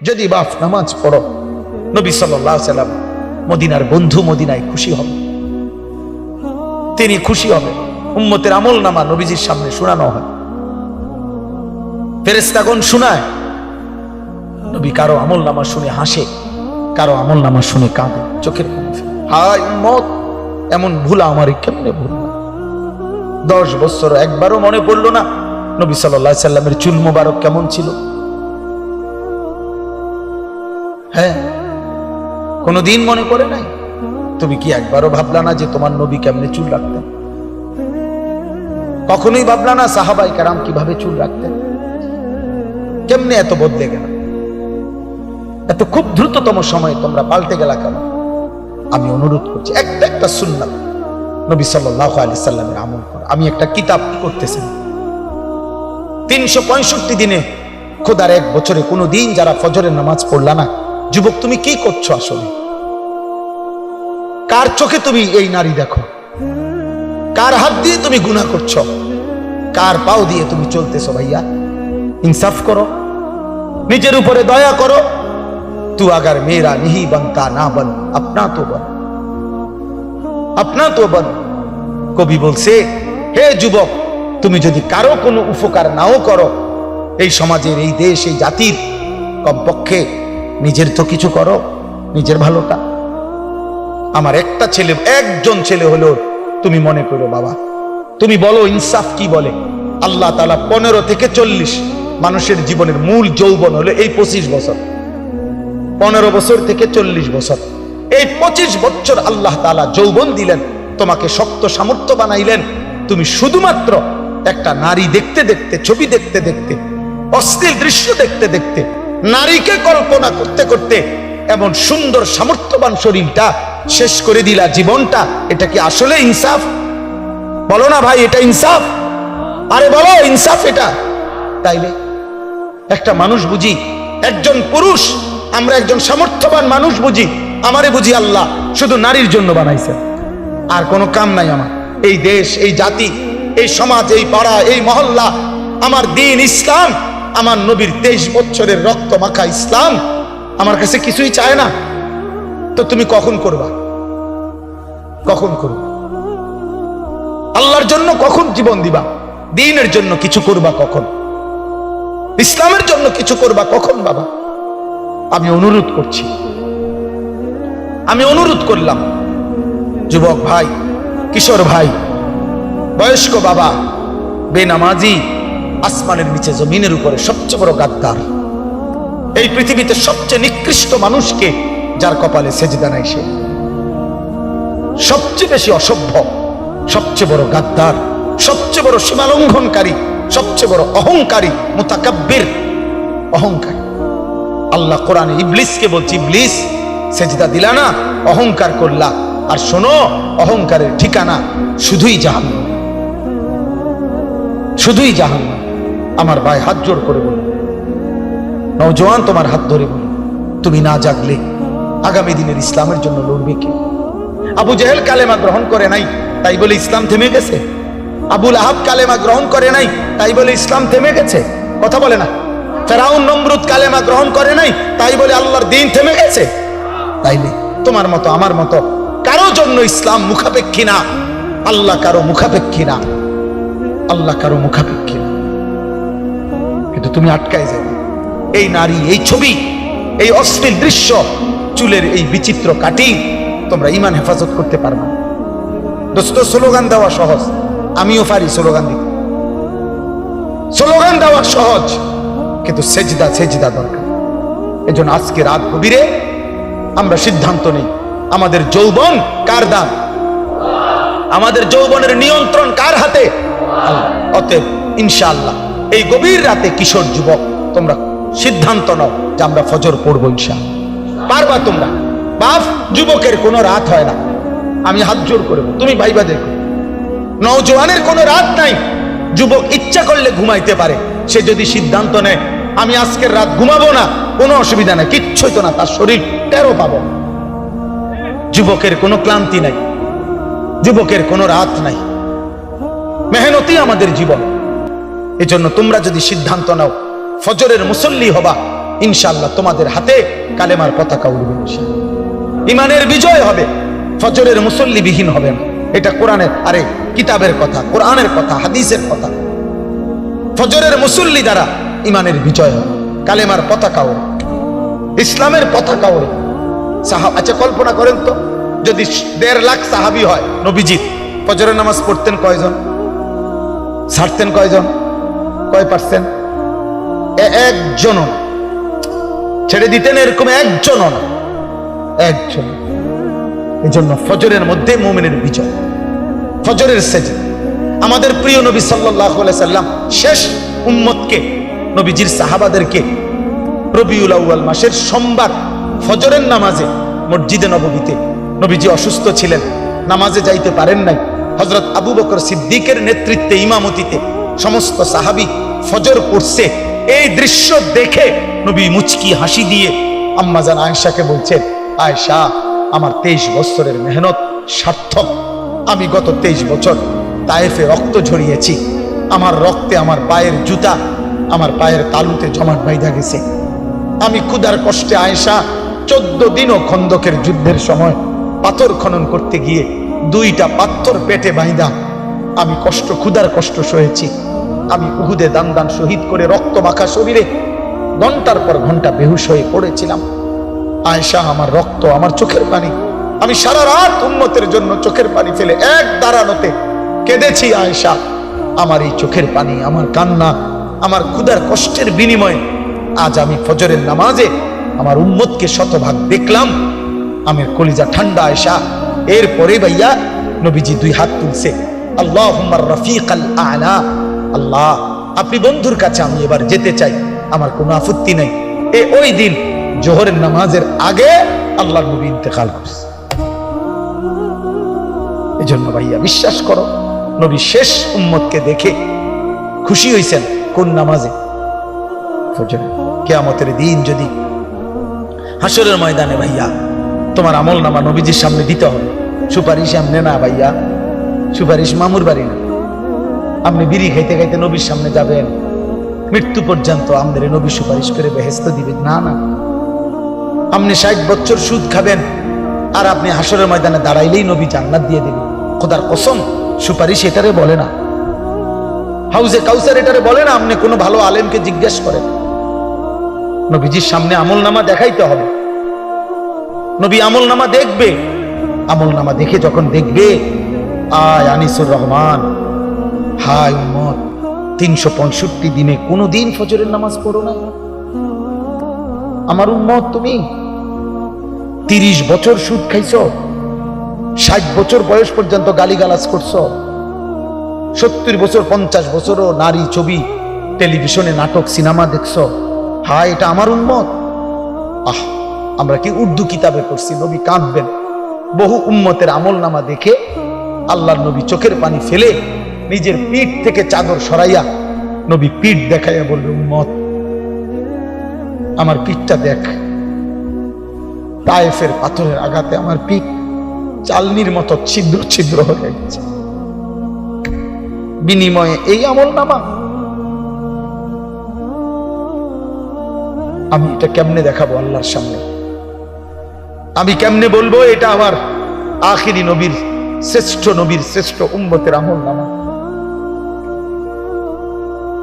যদি বাপ নামাজ পড়ো। নবী সাল্লাম মদিনার বন্ধু মদিনায় খুশি হবে তিনি খুশি হবে উম্মতের আমল নামা নবীজির সামনে শোনানো হয়। ফেরেস্তাগণ শোনায়। নবী কারও আমল নামা শুনে হাসে, কারও আমল নামা শুনে কাঁদে, চোখের হায় উম্মত, এমন ভুলা আমার কেমনে ভুল দশ বছর একবারও মনে পড়ল না নবী সাল্লাহ সাল্লামের চুল মোবারক কেমন ছিল? হ্যাঁ কোনদিন মনে করে নাই? তুমি কি একবারও ভাবলা না যে তোমার নবী কেমনে চুল রাখতেন? কখনোই ভাবলা না সাহাবাই কারাম কীভাবে চুল রাখতেন? কেমনে এত বদলে গেল? এত খুব দ্রুততম সময়ে তোমরা পাল্টে গেলা কেন? আমি অনুরোধ করছি, একটা একটা সুন্নাত নবী সাল্লাহ আলি সাল্লামের আমল কর। আমি একটা কিতাব করতেছি তিনশো পঁয়ষট্টি দিনে খোদার এক বছরে কোনো দিন যারা ফজরের নামাজ পড়লা না যুবক, তুমি কি করছ আসলে? কার চোখে তুমি এই নারী দেখো? কার হাত দিয়ে তুমি গুণা করছ? কার পাও দিয়ে তুমি চলতেছো ভাইয়া? ইনসাফ করো। নিজের উপরে দয়া করো। তু আগার মেরা নিহি বনতা না বন, আপনা তো বন। আপনা তো বন। কবি বলছে, হে যুবক, তুমি যদি কারও কোনো উপকার নাও করো, এই সমাজের, এই দেশ, এই জাতির কমপক্ষে নিজের তো কিছু করো, নিজের ভালোটা আমার একটা ছেলে, একজন ছেলে হলো তুমি মনে করো, বাবা, তুমি বলো ইনসাফ কি বলে? আল্লাহ তালা পনেরো থেকে চল্লিশ মানুষের জীবনের মূল যৌবন হলো এই পঁচিশ বছর। পনেরো বছর থেকে চল্লিশ বছর। এই পঁচিশ বছর আল্লাহ তালা যৌবন দিলেন, তোমাকে শক্ত সামর্থ্য বানাইলেন। তুমি শুধুমাত্র একটা নারী দেখতে দেখতে, ছবি দেখতে দেখতে, অশ্লীল দৃশ্য দেখতে দেখতে নারীকে কল্পনা করতে করতে এমন সুন্দর সামর্থ্যবান শরীরটা শেষ করে দিলা জীবনটা, এটা কি আসলে ইনসাফ? বলো না ভাই, এটা ইনসাফ? আরে বলো, ইনসাফ এটা? তাইলে একটা মানুষ বুঝি, একজন পুরুষ, আমরা একজন সামর্থ্যবান মানুষ বুঝি, আমারে বুঝি আল্লাহ শুধু নারীর জন্য বানাইছে। আর কোনো কাম নাই আমার। এই দেশ, এই জাতি, এই সমাজ, এই পাড়া, এই মহল্লা, আমার দিন ইসলাম আমার নবীর তেইশ বছরের রক্ত মাখা ইসলাম আমার কাছে কিছুই চায় না। তো তুমি কখন করবা? কখন করবা? আল্লাহর জন্য কখন জীবন দিবা? দিনের জন্য কিছু করবা কখন? ইসলামের জন্য কিছু করবা কখন বাবা? আমি অনুরোধ করছি। আমি অনুরোধ করলাম, যুবক ভাই, কিশোর ভাই, বয়স্ক বাবা, বেনামাজি আসমানের নিচে, জমিনের উপরে সবচেয়ে বড় গাদ্দার। এই পৃথিবীতে সবচেয়ে নিকৃষ্ট মানুষকে যার কপালে সেজদা নাই সে। সবচেয়ে বেশি অসভ্য, সবচেয়ে বড় গাদ্দার, সবচেয়ে বড় সীমালঙ্ঘনকারী, সবচেয়ে বড় অহংকারী, মুতাকাব্বির অহংকারী। আল্লাহ কোরআন ইবলিসকে বলছি, ইবলিস, সেজদা দিলা না, অহংকার করলা। আর শোনো, অহংকারের ঠিকানা শুধুই জাহান শুধুই জাহান আমার ভাই হাত জোর করে বল নৌজওয়ান তোমার হাত ধরে বল তুমি না জাগলে আগামী দিনের ইসলামের জন্য লড়বে কে? আবু জেহেল কালেমা গ্রহণ করে নাই, তাই বলে ইসলাম থেমে গেছে। আবুল আহাব কালেমা গ্রহণ করে নাই, তাই বলে ইসলাম থেমে গেছে। কথা বলে না। ফেরাউন নমরুদ কালেমা গ্রহণ করে নাই, তাই বলে আল্লাহর দিন থেমে গেছে। তাইলে তোমার মতো, আমার মতো, কারও জন্য ইসলাম মুখাপেক্ষী না। আল্লাহ কারও মুখাপেক্ষী না। আল্লাহ কারও মুখাপেক্ষী কিন্তু তুমি আটকায় যাবে এই নারী, এই ছবি, এই অশ্লীল দৃশ্য, চুলের এই বিচিত্র কাটি, তোমরা ইমান হেফাজত করতে পারবে দোস্ত, স্লোগান দেওয়া সহজ। আমিও পারি স্লোগান দিতে। স্লোগান দেওয়া সহজ, কিন্তু সেজদা সেজদা দরকার। এজন্য আজকে রাত গভীরে আমরা সিদ্ধান্ত নেই, আমাদের যৌবন কার দান আমাদের যৌবনের নিয়ন্ত্রণ কার হাতে। অতএব ইনশাআল্লাহ। এই গভীর রাতে কিশোর যুবক, তোমরা সিদ্ধান্ত নাও যে আমরা ফজর পড়ব ইনশাআল্লাহ। পারবা তোমরা? বাপ, যুবকের কোনো রাত হয় না। আমি হাত জোর করব তুমি ভাইবা দেখো। নওজোয়ানের কোনো রাত নাই। যুবক ইচ্ছা করলে ঘুমাইতে পারে। সে যদি সিদ্ধান্ত নেয়, আমি আজকের রাত ঘুমাবো না, কোনো অসুবিধা নাই কিচ্ছুই তো না, তার শরীর টেরো পাবো। যুবকের কোনো ক্লান্তি নাই। যুবকের কোনো রাত নাই। মেহনতি আমাদের জীবন। এজন্য তোমরা যদি সিদ্ধান্ত নাও, ফজরের মুসল্লি হবা ইনশাল্লাহ তোমাদের হাতে কালেমার পতাকা উড়বে ইমানের বিজয় হবে, ফজরের মুসল্লিবিহীন হবে না। এটা কোরআনের, আরে কিতাবের কথা, কোরআনের কথা, হাদিসের কথা। ফজরের মুসল্লি দ্বারা ইমানের বিজয় হবে, কালেমার পতাকা ওড়ে ইসলামের পতাকা ওড়ে সাহাব আচ্ছা কল্পনা করেন তো, যদি দেড় লাখ সাহাবি হয় নবীজিৎ ফজরের নামাজ পড়তেন কয়জন? ছাড়তেন কয়জন? কয় পার্সেন্ট? একজন ছেড়ে দিতেন এরকম একজন না। একজন জন্য ফজরের মধ্যে মোমেনের বিজয়। ফজরের সেজে আমাদের প্রিয় নবী সাল্লাহ সাল্লাম শেষ উম্মতকে, নবীজির সাহাবাদেরকে রবিউল আউয়াল মাসের সোমবার ফজরের নামাজে মসজিদে নববীতে নবীজি অসুস্থ ছিলেন, নামাজে যাইতে পারেন নাই। হজরত আবু বকর সিদ্দিকের নেতৃত্বে ইমামতিতে সমস্ত সাহাবি ফজর পড়ছে। এই দৃশ্য দেখে নবী মুচকি হাসি দিয়ে আম্মাজান আয়েশাকে বলছেন, আয়েশা, আমার তেইশ বছরের মেহনত সার্থক। আমি গত তেইশ বছর তায়েফে রক্ত ঝরিয়েছি। আমার রক্তে আমার পায়ের জুতা, আমার পায়ের তালুতে জমাট বাইধা গেছে। আমি ক্ষুধার কষ্টে আয়েশা চোদ্দ দিনও খন্দকের যুদ্ধের সময় পাথর খনন করতে গিয়ে দুইটা পাথর পেটে বাইদা আমি কষ্ট, ক্ষুধার কষ্ট সহেছি আমি উহুদে দান দান শহীদ করে রক্ত মাখা শরীরে ঘণ্টার পর ঘণ্টা বেহুশ হয়ে পড়েছিলাম। আয়েশা, আমার রক্ত আমার চোখের পানি। আমি সারা রাত উন্নতের জন্য চোখের পানি ফেলে এক দাঁড়ানোতে কেঁদেছি আয়েশা। আমার এই চোখের পানি, আমার কান্না, আমার ক্ষুধার কষ্টের বিনিময়ে আজ আমি ফজরের নামাজে আমার উম্মতকে শতভাগ দেখলাম। আমি কলিজা ঠান্ডা আয়সা এরপরে ভাইয়া নবীজি দুই হাত তুলছে। আল্লাহ রফিক আল আলা। আল্লাহ, আপনি বন্ধুর কাছে আমি এবার যেতে চাই, আমার কোনো আপত্তি নেই। এ ওই দিন জোহরের নামাজের আগে আল্লাহ নবী ইন্তেকাল করছে। এই জন্য ভাইয়া বিশ্বাস করো, নবী শেষ উম্মতকে দেখে খুশি হয়েছেন কোন নামাজে। কেয়ামতের দিন যদি হাসরের ময়দানে ভাইয়া তোমার আমল নামা নবীজির সামনে দিতে হবে সুপারিশ এমনে না ভাইয়া, সুপারিশ মামুর বাড়ি না। আপনি বিড়ি খাইতে খাইতে নবীর সামনে যাবেন। মৃত্যু পর্যন্ত আমাদের নবী সুপারিশ করে বেহেস্ত দিবেন। না না। আপনি ষাট বছর সুদ খাবেন আর আপনি হাসরের ময়দানে দাঁড়াইলেই নবী জান্নাত দিয়ে দেবেন। খোদার কসম, সুপারিশ এটারে বলে না। হাউজে কাউসার এটারে বলে না, আপনি কোনো ভালো আলেমকে জিজ্ঞেস করেন। নবীজির সামনে আমল নামা দেখাইতে হবে। নবী আমল নামা দেখবে। আমল নামা দেখে যখন দেখবে, আয় আনিসুর রহমান। হায় উম্মত তিনশো পঁয়ষট্টি দিনে কোনো দিন ফজরের নামাজ পড়ো না। আমার উম্মত, তুমি তিরিশ বছর সুদ খাইছ, ষাট বছর বয়স পর্যন্ত গালিগালাজ করছ, সত্তর বছর, পঞ্চাশ বছরও নারী ছবি, টেলিভিশনে নাটক, সিনেমা দেখছ। হায়, এটা আমার উন্মত আহ, আমরা কি উর্দু কিতাবে পড়ছি? নবী কাঁদবেন। বহু উম্মতের আমল নামা দেখে আল্লাহর নবী চোখের পানি ফেলে নিজের পিঠ থেকে চাদর সরাইয়া নবী পিঠ দেখাইয়া বলবে উম্মত, আমার পিঠটা দেখ। তায়েফের পাথরের আঘাতে আমার পিঠ চালনির মতো ছিদ্র ছিদ্র হয়ে গেছে। বিনিময়ে এই আমল নামা। আমি এটা কেমনে দেখাবো আল্লাহর সামনে? আমি কেমনে বলব, এটা আমার আখিরি নবীর, শ্রেষ্ঠ নবীর, শ্রেষ্ঠ উম্মতের আমল নামা।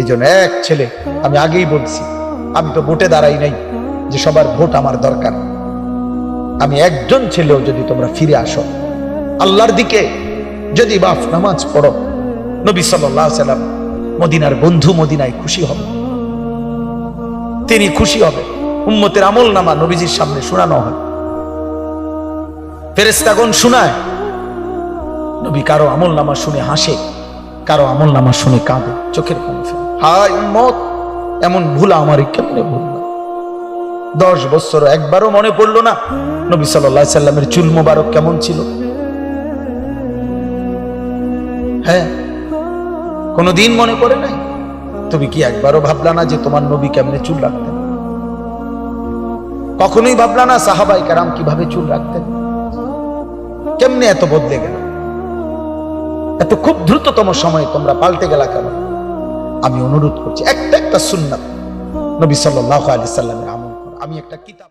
এই জন্য এক ছেলে, আমি আগেই বলছি, আমি তো ভোটে দাঁড়াই নাই যে সবার ভোট আমার দরকার। আমি একজন ছেলেও যদি তোমরা ফিরে আসো, আল্লাহর দিকে যদি বাফ নামাজ পড়ো, নবী সাল্লাম মদিনার বন্ধু মদিনায় খুশি হবে। তিনি খুশি হবে, উম্মতের আমল নামা নবীজির সামনে শোনানো হয় ফেরেস্তাগণ শোনায়, নবী কারও আমল নামা শুনে হাসে। কারও আমল নামা শুনে কাঁদে, চোখের পানি ফেলে। হায় উম্মত, এমন ভুল আমার কেমনে ভুল না দশ বছর একবারও মনে পড়ল না নবী সাল্লাহ সাল্লামের চুল মোবারক কেমন ছিল। হ্যাঁ কোনদিন মনে পড়ে নাই? তুমি কি একবারও ভাবলা না যে তোমার নবী কেমনে চুল রাখতেন? কখনোই ভাবলা না সাহাবাই কারাম কীভাবে চুল রাখতেন? কেমনে এত বদলে গেল? এত খুব দ্রুততম সময়ে তোমরা পাল্টে গেলা কেন? আমি অনুরোধ করছি, একটা একটা সুন্নাত নবী সাল্লাহ আলি সাল্লামের আমল আমি একটা কিতাব